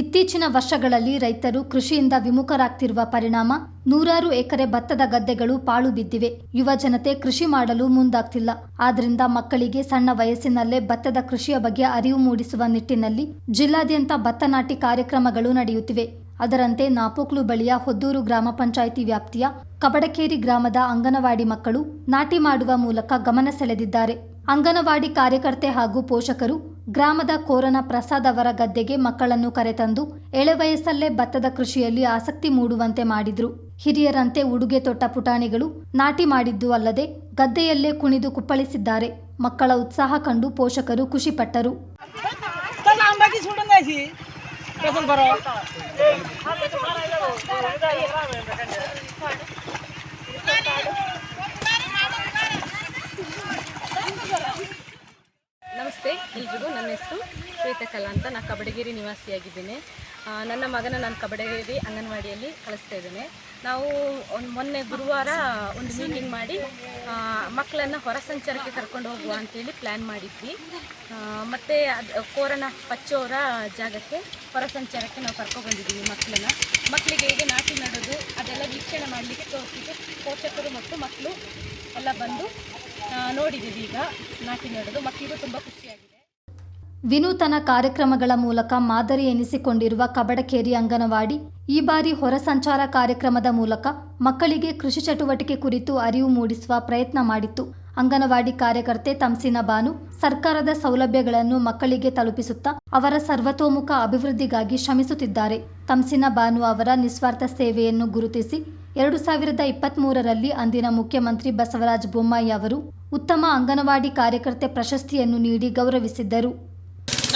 ಇತ್ತೀಚಿನ ವರ್ಷಗಳಲ್ಲಿ ರೈತರು ಕೃಷಿಯಿಂದ ವಿಮುಖರಾಗ್ತಿರುವ ಪರಿಣಾಮ ನೂರಾರು ಎಕರೆ ಭತ್ತದ ಗದ್ದೆಗಳು ಪಾಳು ಬಿದ್ದಿವೆ. ಯುವ ಜನತೆ ಕೃಷಿ ಮಾಡಲು ಮುಂದಾಗ್ತಿಲ್ಲ. ಆದ್ರಿಂದ ಮಕ್ಕಳಿಗೆ ಸಣ್ಣ ವಯಸ್ಸಿನಲ್ಲೇ ಭತ್ತದ ಕೃಷಿಯ ಬಗ್ಗೆ ಅರಿವು ಮೂಡಿಸುವ ನಿಟ್ಟಿನಲ್ಲಿ ಜಿಲ್ಲಾದ್ಯಂತ ಭತ್ತ ನಾಟಿ ಕಾರ್ಯಕ್ರಮಗಳು ನಡೆಯುತ್ತಿವೆ. ಅದರಂತೆ ನಾಪೋಕ್ಲು ಬಳಿಯ ಹೊದ್ದೂರು ಗ್ರಾಮ ಪಂಚಾಯಿತಿ ವ್ಯಾಪ್ತಿಯ ಕಬಡಕೇರಿ ಗ್ರಾಮದ ಅಂಗನವಾಡಿ ಮಕ್ಕಳು ನಾಟಿ ಮಾಡುವ ಮೂಲಕ ಗಮನ ಸೆಳೆದಿದ್ದಾರೆ. ಅಂಗನವಾಡಿ ಕಾರ್ಯಕರ್ತೆ ಹಾಗೂ ಪೋಷಕರು ಗ್ರಾಮದ ಕೋರನ ಪ್ರಸಾದ್ ಅವರ ಗದ್ದೆಗೆ ಮಕ್ಕಳನ್ನು ಕರೆತಂದು ಎಳೆ ವಯಸ್ಸಲ್ಲೇ ಭತ್ತದ ಕೃಷಿಯಲ್ಲಿ ಆಸಕ್ತಿ ಮೂಡುವಂತೆ ಮಾಡಿದ್ರು. ಹಿರಿಯರಂತೆ ಉಡುಗೆ ತೊಟ್ಟ ಪುಟಾಣಿಗಳು ನಾಟಿ ಮಾಡಿದ್ದು ಅಲ್ಲದೆ ಗದ್ದೆಯಲ್ಲೇ ಕುಣಿದು ಕುಪ್ಪಳಿಸಿದ್ದಾರೆ. ಮಕ್ಕಳ ಉತ್ಸಾಹ ಕಂಡು ಪೋಷಕರು ಖುಷಿಪಟ್ಟರು. ಎಲ್ರಿಗೂ ನನ್ನ ಹೆಸರು ಶ್ವೇತಕಲಾ ಅಂತ. ನಾನು ಕಬಡಗಿರಿ ನಿವಾಸಿಯಾಗಿದ್ದೀನಿ. ನನ್ನ ಮಗನ ನಾನು ಕಬಡಗಿರಿ ಅಂಗನವಾಡಿಯಲ್ಲಿ ಕಳಿಸ್ತಾ ಇದ್ದೇನೆ. ನಾವು ಒಂದು ಮೊನ್ನೆ ಗುರುವಾರ ಒಂದು ಮೀಟಿಂಗ್ ಮಾಡಿ ಮಕ್ಕಳನ್ನು ಹೊರ ಸಂಚಾರಕ್ಕೆ ಕರ್ಕೊಂಡು ಹೋಗುವ ಅಂತೇಳಿ ಪ್ಲ್ಯಾನ್ ಮಾಡಿದ್ವಿ. ಮತ್ತು ಅದು ಕೋರನ ಪಚ್ಚೋರ ಜಾಗಕ್ಕೆ ಹೊರ ಸಂಚಾರಕ್ಕೆ ನಾವು ಕರ್ಕೊಬಂದಿದ್ದೀವಿ ಮಕ್ಕಳನ್ನ. ಮಕ್ಕಳಿಗೆ ಹೇಗೆ ನಾಟಿ ನಡೋದು ಅದೆಲ್ಲ ವೀಕ್ಷಣೆ ಮಾಡಲಿಕ್ಕೆ ತೋರಿಸಿದ್ದು ಪೋಷಕರು ಮತ್ತು ಮಕ್ಕಳು ಎಲ್ಲ ಬಂದು ನೋಡಿದ್ದೀವಿ ಈಗ ನಾಟಿ ನಡೋದು ಮಕ್ಕಳಿಗೂ ತುಂಬ ಖುಷಿಯಾಗಿದೆ. ವಿನೂತನ ಕಾರ್ಯಕ್ರಮಗಳ ಮೂಲಕ ಮಾದರಿ ಎನಿಸಿಕೊಂಡಿರುವ ಕಬಡಕೇರಿ ಅಂಗನವಾಡಿ ಈ ಬಾರಿ ಹೊರ ಸಂಚಾರ ಕಾರ್ಯಕ್ರಮದ ಮೂಲಕ ಮಕ್ಕಳಿಗೆ ಕೃಷಿ ಚಟುವಟಿಕೆ ಕುರಿತು ಅರಿವು ಮೂಡಿಸುವ ಪ್ರಯತ್ನ ಮಾಡಿತ್ತು. ಅಂಗನವಾಡಿ ಕಾರ್ಯಕರ್ತೆ ತಮ್ಸಿನ ಬಾನು ಸರ್ಕಾರದ ಸೌಲಭ್ಯಗಳನ್ನು ಮಕ್ಕಳಿಗೆ ತಲುಪಿಸುತ್ತಾ ಅವರ ಸರ್ವತೋಮುಖ ಅಭಿವೃದ್ಧಿಗಾಗಿ ಶ್ರಮಿಸುತ್ತಿದ್ದಾರೆ. ತಮ್ಸಿನ ಬಾನು ಅವರ ನಿಸ್ವಾರ್ಥ ಸೇವೆಯನ್ನು ಗುರುತಿಸಿ ಎರಡು ಸಾವಿರದ ಇಪ್ಪತ್ಮೂರರಲ್ಲಿ ಅಂದಿನ ಮುಖ್ಯಮಂತ್ರಿ ಬಸವರಾಜ ಬೊಮ್ಮಾಯಿ ಅವರು ಉತ್ತಮ ಅಂಗನವಾಡಿ ಕಾರ್ಯಕರ್ತೆ ಪ್ರಶಸ್ತಿಯನ್ನು ನೀಡಿ ಗೌರವಿಸಿದ್ದರು.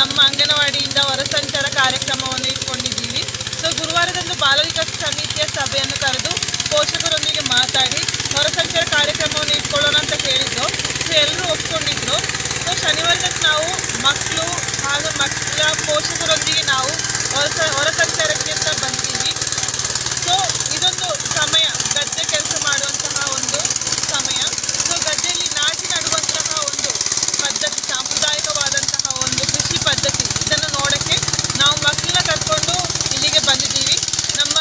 ನಮ್ಮ ಅಂಗನವಾಡಿಯಿಂದ ಹೊರಸಂಚಾರ ಕಾರ್ಯಕ್ರಮವನ್ನು ಇಟ್ಕೊಂಡಿದ್ದೀವಿ. ಸೊ ಗುರುವಾರದಂದು ಬಾಲ ವಿಕಾಸ ಸಮಿತಿಯ ಸಭೆಯನ್ನು ಕರೆದು ಪೋಷಕರೊಂದಿಗೆ ಮಾತಾಡಿ ಹೊರಸಂಚಾರ ಕಾರ್ಯಕ್ರಮವನ್ನು ಇಟ್ಕೊಳ್ಳೋಣ ಅಂತ ಹೇಳಿದ್ದು ಸೊ ಎಲ್ಲರೂ ಒಪ್ಕೊಂಡಿದ್ರು ಸೊ ಶನಿವಾರದಂದು ನಾವು ಮಕ್ಕಳು ಹಾಗೂ ಮಕ್ಕಳ ಪೋಷಕರೊಂದಿಗೆ ನಾವು ಹೊರಸ ಹೊರಸಂಚಾರಕ್ಕೆ ಅಂತ ಬಂದಿದ್ದೀವಿ ಸೊ ಇದೊಂದು ಸಮಯ ಗದ್ದೆ ಕೆಲಸ ಮಾಡುವಂತಹ ಒಂದು ಸಮಯ ಸೊ ಗದ್ದೆಯಲ್ಲಿ ನಾಟಿ ನಡುವಂತಹ ಒಂದು ಪದ್ಧತಿ ಸಾಂಪ್ರದಾಯಿಕವಾದಂತಹ ಒಂದು ಕೃಷಿ ಪದ್ಧತಿ ಇದನ್ನು ನೋಡೋಕ್ಕೆ ನಾವು ಮಕ್ಕಳನ್ನ ಕರ್ಕೊಂಡು ಇಲ್ಲಿಗೆ ಬಂದಿದ್ದೀವಿ ನಮ್ಮ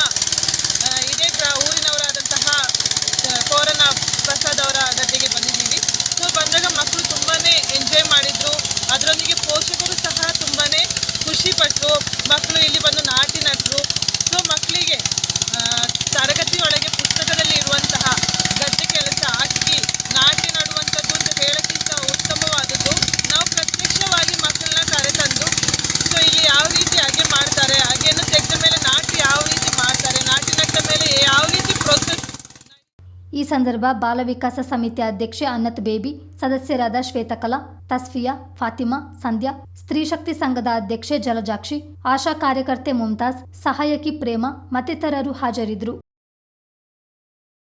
ಆ, ಇದೇ ಗ್ರಾ ಊರಿನವರಾದಂತಹ ಆ, ಕೋರನ ಪ್ರಸಾದ್ ಅವರ ಗದ್ದೆಗೆ ಬಂದಿದ್ದೀವಿ ಸೊ ಬಂದಾಗ ಮಕ್ಕಳು ತುಂಬಾ ಎಂಜಾಯ್ ಮಾಡಿದರು ಅದರೊಂದಿಗೆ ಪೋಷಕರು ಸಹ ತುಂಬಾ ಖುಷಿಪಟ್ಟರು ಮಕ್ಕಳು ಇಲ್ಲಿ ಬಂದು ನಾಟಿ ನಟರು. ಸೊ ಮಕ್ಕಳಿಗೆ ತರಗತಿ ಪುಸ್ತಕದಲ್ಲಿ ಇರುವಂತಹ ಗದ್ದೆ ಕೆಲಸ ಅಕ್ಕಿ, ನಾಟಿ ನಡುವಂಥದ್ದು ಅಂತ ಹೇಳೋಕ್ಕಿಂತ ಉತ್ತಮವಾದದ್ದು. ನಾವು ಪ್ರತ್ಯಕ್ಷವಾಗಿ ಮಕ್ಕಳನ್ನ ಕರೆತಂದು ಸೊ ಇಲ್ಲಿ ಯಾವ ರೀತಿ ಹಾಗೆ ಮಾಡ್ತಾರೆ ಹಾಗೆಯನ್ನು ತೆಗೆದ ಮೇಲೆ ನಾಟಿ ಯಾವ ರೀತಿ ಮಾಡ್ತಾರೆ, ನಾಟಿ ನಟ್ಟ ಮೇಲೆ ಯಾವ ರೀತಿ ಪ್ರೊಸೆಸ್ ಈ ಸಂದರ್ಭ ಬಾಲ ವಿಕಾಸ ಸಮಿತಿ ಅಧ್ಯಕ್ಷೆ ಅನ್ನತ್ ಬೇಬಿ, ಸದಸ್ಯರಾದ ಶ್ವೇತಕಲಾ ತಸ್ಫಿಯಾ, ಫಾತಿಮಾ, ಸಂಧ್ಯಾ, ಸ್ತ್ರೀ ಶಕ್ತಿ ಸಂಘದ ಅಧ್ಯಕ್ಷೆ ಜಲಜಾಕ್ಷಿ, ಆಶಾ ಕಾರ್ಯಕರ್ತೆ ಮುಮ್ತಾಜ್ ಸಹಾಯಕಿ ಪ್ರೇಮ ಮತ್ತಿತರರು ಹಾಜರಿದ್ದರು.